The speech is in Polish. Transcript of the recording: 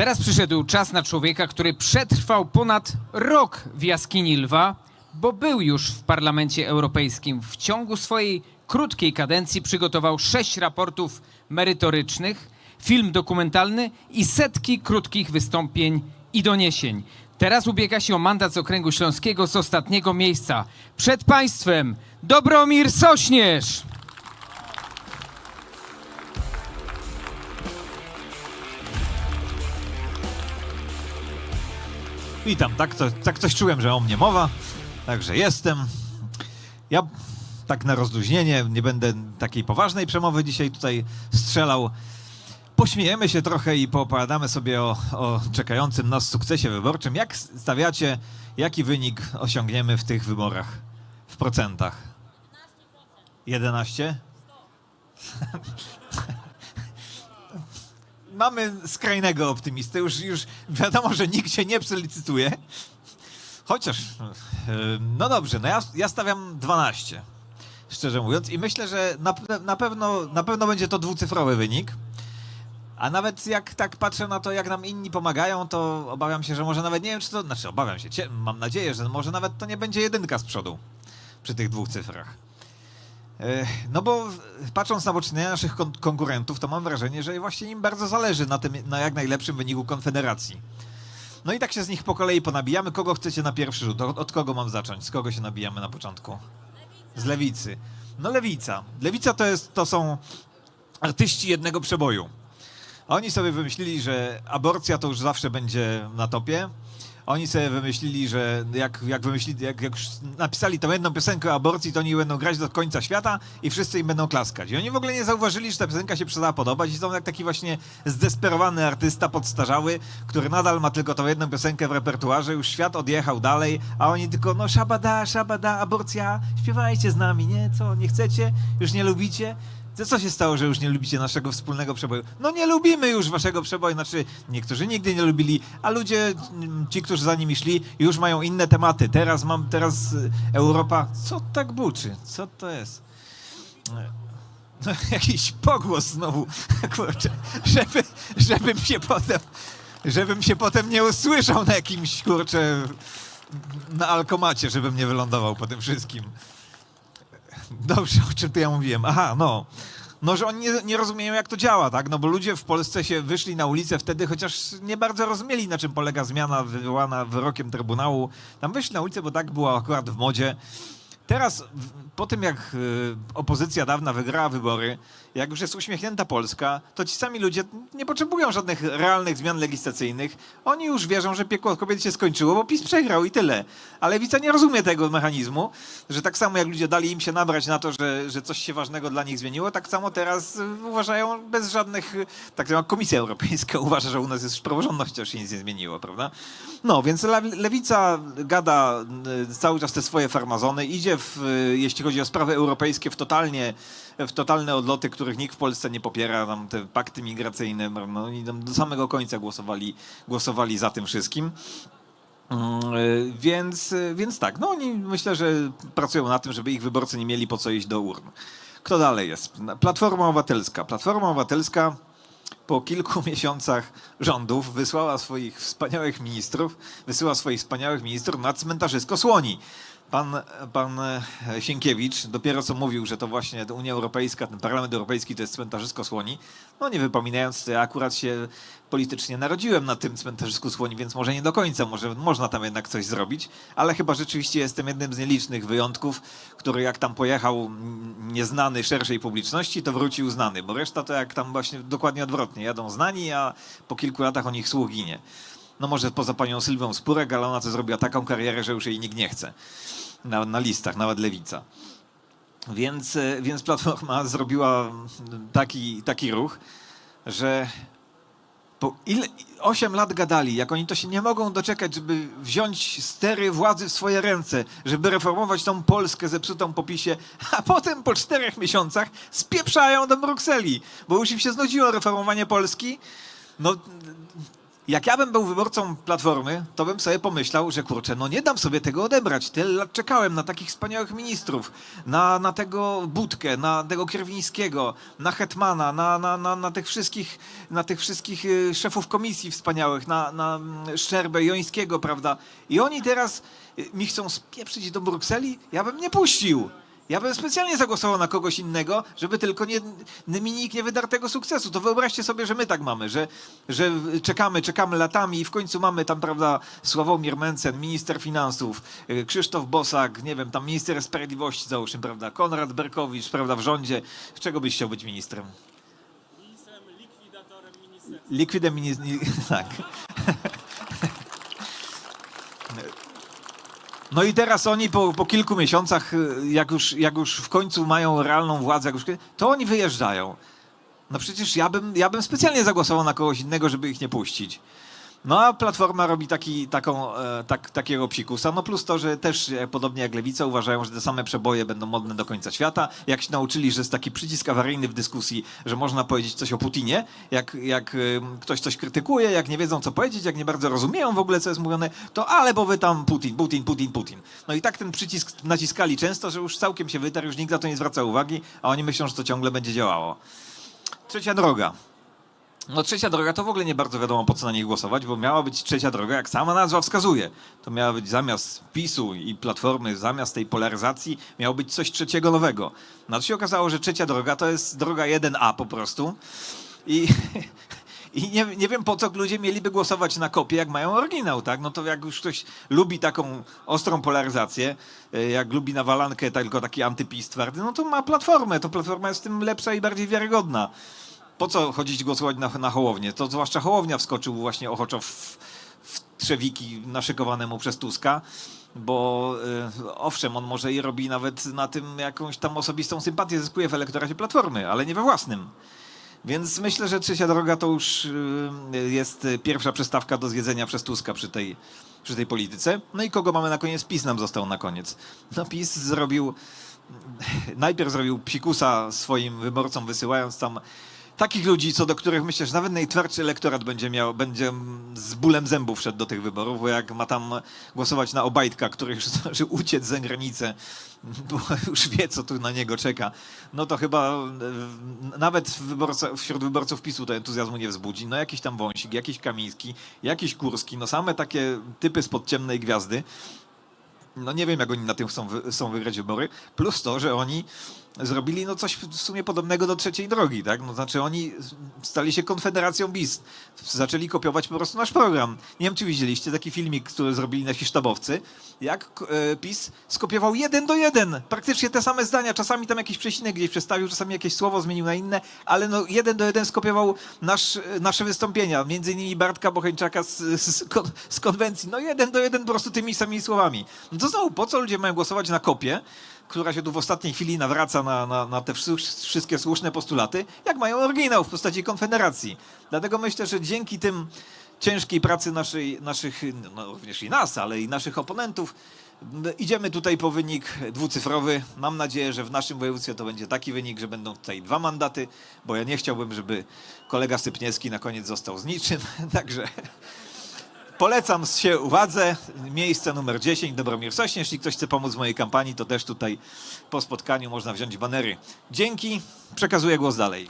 Teraz przyszedł czas na człowieka, który przetrwał ponad rok w jaskini lwa, bo był już w Parlamencie Europejskim. W ciągu swojej krótkiej kadencji przygotował sześć raportów merytorycznych, film dokumentalny i setki krótkich wystąpień i doniesień. Teraz ubiega się o mandat z Okręgu Śląskiego z ostatniego miejsca. Przed Państwem Dobromir Sośnierz! Witam, tak, to, tak coś czułem, że o mnie mowa, także jestem. Ja tak na rozluźnienie, nie będę takiej poważnej przemowy dzisiaj tutaj strzelał. Pośmiejemy się trochę i poopowiadamy sobie o, o czekającym nas sukcesie wyborczym. Jak stawiacie, jaki wynik osiągniemy w tych wyborach w procentach? 11? Mamy skrajnego optymistę. Już, już wiadomo, że nikt się nie przelicytuje. Chociaż, no dobrze, no ja, ja stawiam 12, szczerze mówiąc. I myślę, że na, na, pewno, na pewno będzie to dwucyfrowy wynik. A nawet jak tak patrzę na to, jak nam inni pomagają, to obawiam się, że może nawet nie wiem, czy to. Znaczy, obawiam się, mam nadzieję, że może nawet to nie będzie jedynka z przodu przy tych dwóch cyfrach. E, No bo patrząc na poczynienia naszych kon- konkurentów, to mam wrażenie, że właśnie im bardzo zależy na tym, na jak najlepszym wyniku Konfederacji. No i tak się z nich po kolei ponabijamy. Kogo chcecie na pierwszy rzut? Od, od kogo mam zacząć? Z kogo się nabijamy na początku? Z lewicy. No lewica. Lewica to, jest, to są artyści jednego przeboju. Oni sobie wymyślili, że aborcja to już zawsze będzie na topie. Oni sobie wymyślili, że jak, jak, wymyślili, jak, jak już napisali tą jedną piosenkę o aborcji, to oni będą grać do końca świata i wszyscy im będą klaskać. I oni w ogóle nie zauważyli, że ta piosenka się przestała podobać i są jak taki właśnie zdesperowany artysta podstarzały, który nadal ma tylko tą jedną piosenkę w repertuarze, już świat odjechał dalej, a oni tylko no szabada, szabada, aborcja, śpiewajcie z nami, nie? Co, nie chcecie? Już nie lubicie? To co się stało, że już nie lubicie naszego wspólnego przeboju? No nie lubimy już waszego przeboju, znaczy niektórzy nigdy nie lubili, a ludzie, mm, ci, którzy za nimi szli, już mają inne tematy. Teraz mam, teraz y, Europa, co tak buczy? Co to jest? No, jakiś pogłos znowu, kurczę, żeby, żebym się potem, żebym się potem nie usłyszał na jakimś, kurczę, na alkomacie, żebym nie wylądował po tym wszystkim. Dobrze, o czym to ja mówiłem? Aha, no. No, że oni nie, nie rozumieją, jak to działa, tak? No bo ludzie w Polsce się wyszli na ulicę wtedy, chociaż nie bardzo rozumieli, na czym polega zmiana wywołana wyrokiem Trybunału. Tam wyszli na ulicę, bo tak było akurat w modzie. Teraz, po tym jak y, opozycja dawna wygrała wybory, jak już jest uśmiechnięta Polska, to ci sami ludzie nie potrzebują żadnych realnych zmian legislacyjnych. Oni już wierzą, że piekło kobiet się skończyło, bo PiS przegrał i tyle. Ale Lewica nie rozumie tego mechanizmu, że tak samo jak ludzie dali im się nabrać na to, że, że coś się ważnego dla nich zmieniło, tak samo teraz uważają bez żadnych, tak samo Komisja Europejska uważa, że u nas jest już praworządność, chociaż się nic nie zmieniło, prawda? No, więc le- Lewica gada y, cały czas te swoje farmazony, idzie, w, y, jeśli chodzi o sprawy europejskie, w totalnie w totalne odloty, których nikt w Polsce nie popiera, tam te pakty migracyjne, no do samego końca głosowali, głosowali za tym wszystkim. Mm, y, Więc, y, więc tak, no oni myślę, że pracują na tym, żeby ich wyborcy nie mieli po co iść do urn. Kto dalej jest? Platforma Obywatelska. Platforma Obywatelska po kilku miesiącach rządów wysłała swoich wspaniałych ministrów, wysyła swoich wspaniałych ministrów na cmentarzysko Słoni. Pan, pan e, Sienkiewicz dopiero co mówił, że to właśnie Unia Europejska, ten Parlament Europejski to jest cmentarzysko Słoni. No nie wypominając, akurat się politycznie narodziłem na tym cmentarzysku Słoni, więc może nie do końca, może można tam jednak coś zrobić, ale chyba rzeczywiście jestem jednym z nielicznych wyjątków, który jak tam pojechał nieznany szerszej publiczności, to wrócił znany, bo reszta to jak tam właśnie dokładnie odwrotnie, jadą znani, a po kilku latach o nich słuch ginie. No może poza panią Sylwią Spurek, ale ona to zrobiła taką karierę, że już jej nikt nie chce. Na, na listach, nawet lewica. Więc, e, więc Platforma zrobiła taki, taki ruch, że po ile, 8 lat gadali, jak oni to się nie mogą doczekać, żeby wziąć stery władzy w swoje ręce, żeby reformować tą Polskę zepsutą po PiSie, a potem po czterech miesiącach spieprzają do Brukseli, bo już im się znudziło reformowanie Polski. No, jak ja bym był wyborcą Platformy, to bym sobie pomyślał, że kurczę, no nie dam sobie tego odebrać. Tyle lat czekałem na takich wspaniałych ministrów, na, na tego Budkę, na tego Kierwińskiego, na Hetmana, na, na, na, na tych wszystkich, na tych wszystkich y, szefów komisji wspaniałych, na, na mm, Szczerbę, Jońskiego, prawda? I oni teraz y, mi chcą spieprzyć do Brukseli, ja bym nie puścił. Ja bym specjalnie zagłosował na kogoś innego, żeby tylko nie, nie- mi nikt nie wydarł tego sukcesu. To wyobraźcie sobie, że my tak mamy, że, że czekamy, czekamy latami i w końcu mamy tam, prawda, Sławomir Mencen, minister finansów, y, Krzysztof Bosak, nie wiem, tam minister sprawiedliwości załóżmy, prawda, Konrad Berkowicz, prawda, w rządzie. Czego byś chciał być ministrem? Ministrem, likwidatorem ministerstwa. Likwidem minister... Tak. No i teraz oni po, po kilku miesiącach, y, jak już, jak już w końcu mają realną władzę, jak już, to oni wyjeżdżają. No przecież ja bym, ja bym specjalnie zagłosował na kogoś innego, żeby ich nie puścić. No a Platforma robi taki, taką, e, tak, takiego psikusa, no plus to, że też e, podobnie jak Lewica uważają, że te same przeboje będą modne do końca świata. Jak się nauczyli, że jest taki przycisk awaryjny w dyskusji, że można powiedzieć coś o Putinie, jak, jak em, ktoś coś krytykuje, jak nie wiedzą co powiedzieć, jak nie bardzo rozumieją w ogóle co jest mówione, to ale bo wy tam Putin, Putin, Putin, Putin. No i tak ten przycisk naciskali często, że już całkiem się wytarł, już nikt na to nie zwraca uwagi, a oni myślą, że to ciągle będzie działało. Trzecia droga. No trzecia droga to w ogóle nie bardzo wiadomo po co na nich głosować, bo miała być trzecia droga, jak sama nazwa wskazuje. To miała być zamiast PiSu i Platformy, zamiast tej polaryzacji, miało być coś trzeciego nowego. No to się okazało, że trzecia droga to jest droga 1A po prostu. I, i nie, nie wiem po co ludzie mieliby głosować na kopię, jak mają oryginał, tak? No to jak już ktoś lubi taką ostrą polaryzację, y, jak lubi nawalankę, tylko taki antypis twardy, no to ma Platformę. To Platforma jest tym lepsza i bardziej wiarygodna po co chodzić głosować na, na Hołownię? To zwłaszcza Hołownia wskoczył właśnie ochoczo w, w trzewiki naszykowane mu przez Tuska, bo y, owszem, on może i robi nawet na tym jakąś tam osobistą sympatię, zyskuje w elektoracie Platformy, ale nie we własnym. Więc myślę, że trzecia droga to już y, jest pierwsza przystawka do zjedzenia przez Tuska przy tej, przy tej polityce. No i kogo mamy na koniec? PiS nam został na koniec. No PiS zrobił najpierw zrobił psikusa swoim wyborcom, wysyłając tam takich ludzi, co do których myślę, że nawet najtwardszy elektorat będzie miał, będzie z bólem zębów szedł do tych wyborów, bo jak ma tam głosować na Obajtka, który już zdążył uciec za granicę, bo już wie, co tu na niego czeka, no to chyba e, nawet wyborca, wśród wyborców PiSu to entuzjazmu nie wzbudzi. No jakiś tam Wąsik, jakiś Kamiński, jakiś Kurski, no same takie typy spod ciemnej gwiazdy. No nie wiem, jak oni na tym chcą, wy, chcą wygrać wybory. Plus to, że oni zrobili no coś w sumie podobnego do trzeciej drogi, tak? No znaczy oni stali się konfederacją BIS. Zaczęli kopiować po prostu nasz program. Nie wiem, czy widzieliście taki filmik, który zrobili nasi sztabowcy, jak e, PiS skopiował jeden do jeden. Praktycznie te same zdania. Czasami tam jakiś przecinek gdzieś przestawił, czasami jakieś słowo zmienił na inne, ale no jeden do jeden skopiował nasz, nasze wystąpienia. Między innymi Bartka Bocheńczaka z, z, z konwencji. No jeden do jeden po prostu tymi samymi słowami. No to znowu, po co ludzie mają głosować na kopię, która się tu w ostatniej chwili nawraca na, na, na te wszy- wszystkie słuszne postulaty, jak mają oryginał w postaci konfederacji. Dlatego myślę, że dzięki tym ciężkiej pracy naszej, naszych, no również i nas, ale i naszych oponentów, idziemy tutaj po wynik dwucyfrowy. Mam nadzieję, że w naszym województwie to będzie taki wynik, że będą tutaj dwa mandaty, bo ja nie chciałbym, żeby kolega Sypniewski na koniec został z niczym, także... Polecam się uwadze. Miejsce numer 10, Dobromir Sośnierz. Jeśli ktoś chce pomóc mojej kampanii, to też tutaj po spotkaniu można wziąć banery. Dzięki. Przekazuję głos dalej.